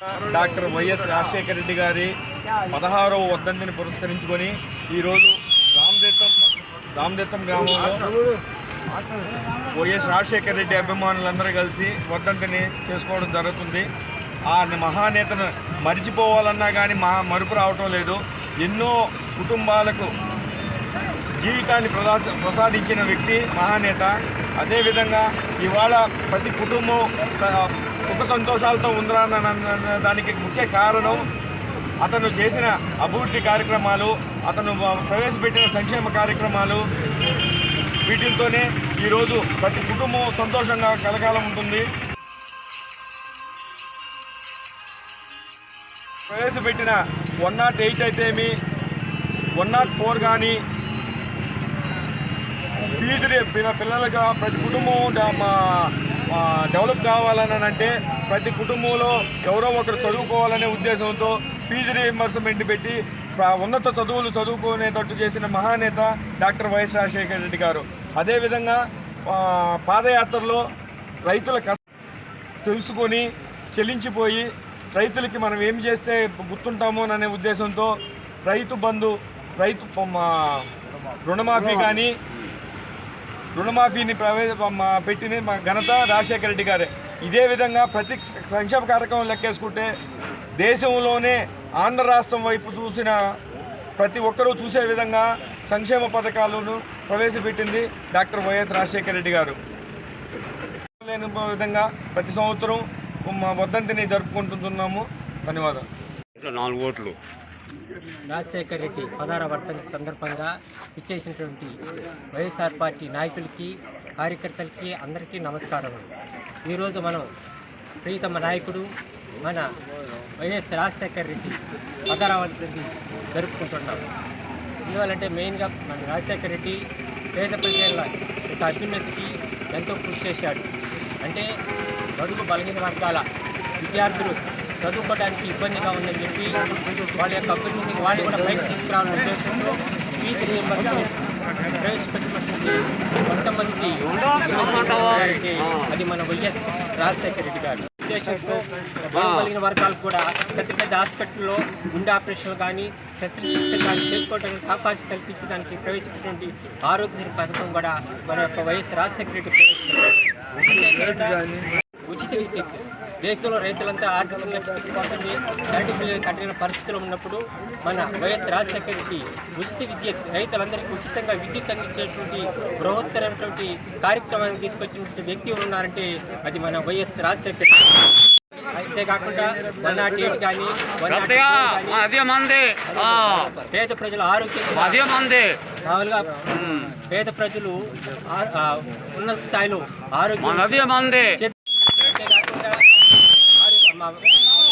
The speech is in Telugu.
డాక్టర్ వైఎస్ రాజశేఖర రెడ్డి గారి పదహారవ వర్ధంతిని పురస్కరించుకొని ఈరోజు రామదీర్థం రామదీర్థం గ్రామంలో వైఎస్ రాజశేఖర రెడ్డి అభిమానులందరూ కలిసి వర్ధంతిని చేసుకోవడం జరుగుతుంది. ఆ మహానేతను మరిచిపోవాలన్నా కానీ మా మరుపు రావటం లేదు. ఎన్నో కుటుంబాలకు జీవితాన్ని ప్రదా ప్రసాదించిన వ్యక్తి మహానేత. అదేవిధంగా ఇవాళ ప్రతి కుటుంబం సుఖ సంతోషాలతో ఉండాలన్న దానికి ముఖ్య కారణం అతను చేసిన అభివృద్ధి కార్యక్రమాలు అతను ప్రవేశపెట్టిన సంక్షేమ కార్యక్రమాలు వీటితోనే ఈరోజు ప్రతి కుటుంబం సంతోషంగా కలకాలం ఉంటుంది. ప్రవేశపెట్టిన వన్ నాట్ ఎయిట్ అయితేమి వన్ నాట్ ఫోర్ కానీ ఫీజు రే- పిల్లలుగా ప్రతి కుటుంబం డెవలప్ కావాలని అంటే ప్రతి కుటుంబంలో ఎవరో ఒకరు చదువుకోవాలనే ఉద్దేశంతో ఫీజు రీఎంబర్స్మెంట్ పెట్టి ఉన్నత చదువులు చదువుకునేటట్టు చేసిన మహానేత డాక్టర్ వైఎస్ రాజశేఖర రెడ్డి గారు. అదేవిధంగా పాదయాత్రలో రైతుల కష్ట తెలుసుకొని చెల్లించిపోయి రైతులకి మనం ఏం చేస్తే గుర్తుంటామో అనే ఉద్దేశంతో రైతు బంధు రైతు రుణమాఫీ. కానీ రుణమాఫీని ప్రవేశ పెట్టింది మా ఘనత రాజశేఖర రెడ్డి గారే. ఇదే విధంగా ప్రతి సంక్షేమ కార్యక్రమం లెక్కేసుకుంటే దేశంలోనే ఆంధ్ర రాష్ట్రం వైపు చూసిన ప్రతి ఒక్కరూ చూసే విధంగా సంక్షేమ పథకాలను ప్రవేశపెట్టింది డాక్టర్ వైఎస్ రాజశేఖర రెడ్డి గారు. లేని విధంగా ప్రతి సంవత్సరం మా వద్దంతిని జరుపుకుంటున్నాము. ధన్యవాదాలు. నాలుగు ఓట్లు. రాజశేఖర్ రెడ్డి పదార వర్తన సందర్భంగా ఇచ్చేసినటువంటి వైఎస్ఆర్ పార్టీ నాయకులకి కార్యకర్తలకి అందరికీ నమస్కారం. ఈరోజు మనం ప్రీతమ నాయకుడు మన వైఎస్ రాజశేఖర్ రెడ్డి పదార వర్ధంతి జరుపుకుంటున్నాం. ఎందువల్లంటే మెయిన్గా మన రాజశేఖర్ రెడ్డి పేద ప్రజల యొక్క అభ్యున్నతికి ఎంతో కృషి చేశాడు. అంటే బడుగు బలహీన వర్గాల విద్యార్థులు చదువుకోవడానికి ఇబ్బందిగా ఉందని చెప్పి వాళ్ళ యొక్క అభివృద్ధిని వాళ్ళు కూడా పైకి తీసుకురావాలనే ఉద్దేశంతో ఫీజు రీఎంబర్స్మెంట్ ప్రవేశపెట్టినటువంటి కొంతమంది గారికి అది మన వైఎస్ రాజశేఖర రెడ్డి గారు ఉద్దేశంతో బలహీన వర్గాలకు కూడా పెద్ద పెద్ద హాస్పిటల్లో గుండె ఆపరేషన్లు కానీ శస్త్రచికిత్సలు కానీ చేసుకోవడానికి అవకాశం కల్పించడానికి ప్రవేశపెట్టినటువంటి ఆరోగ్యశ్రీ పథకం కూడా మన యొక్క వైఎస్ రాజశేఖర రెడ్డి ప్రవేశపెట్టారు. ఉచిత దేశంలో రైతులంతా ఆర్థికంగా కరెంటు బిల్లులు కట్టిన పరిస్థితులు ఉన్నప్పుడు మన వైఎస్ రాజశేఖర రెడ్డి ఉచిత విద్య రైతులందరికీ ఉచితంగా విద్యుత్ అందించేటువంటి బృహత్తరమైనటువంటి కార్యక్రమాన్ని తీసుకొచ్చినటువంటి వ్యక్తి ఉన్నారంటే అది మన వైఎస్ రాజశేఖర అంతేకాకుండా వన్ నాట్ ఎయిట్ కానీ వన్ నాట్ గట్టిగా అదే మంది ఆ, పేద ప్రజల ఆరోగ్యం అదే మంది. మామూలుగా పేద ప్రజలు ఉన్నత స్థాయిలో ఆరోగ్యం మన అదే మంది chamava.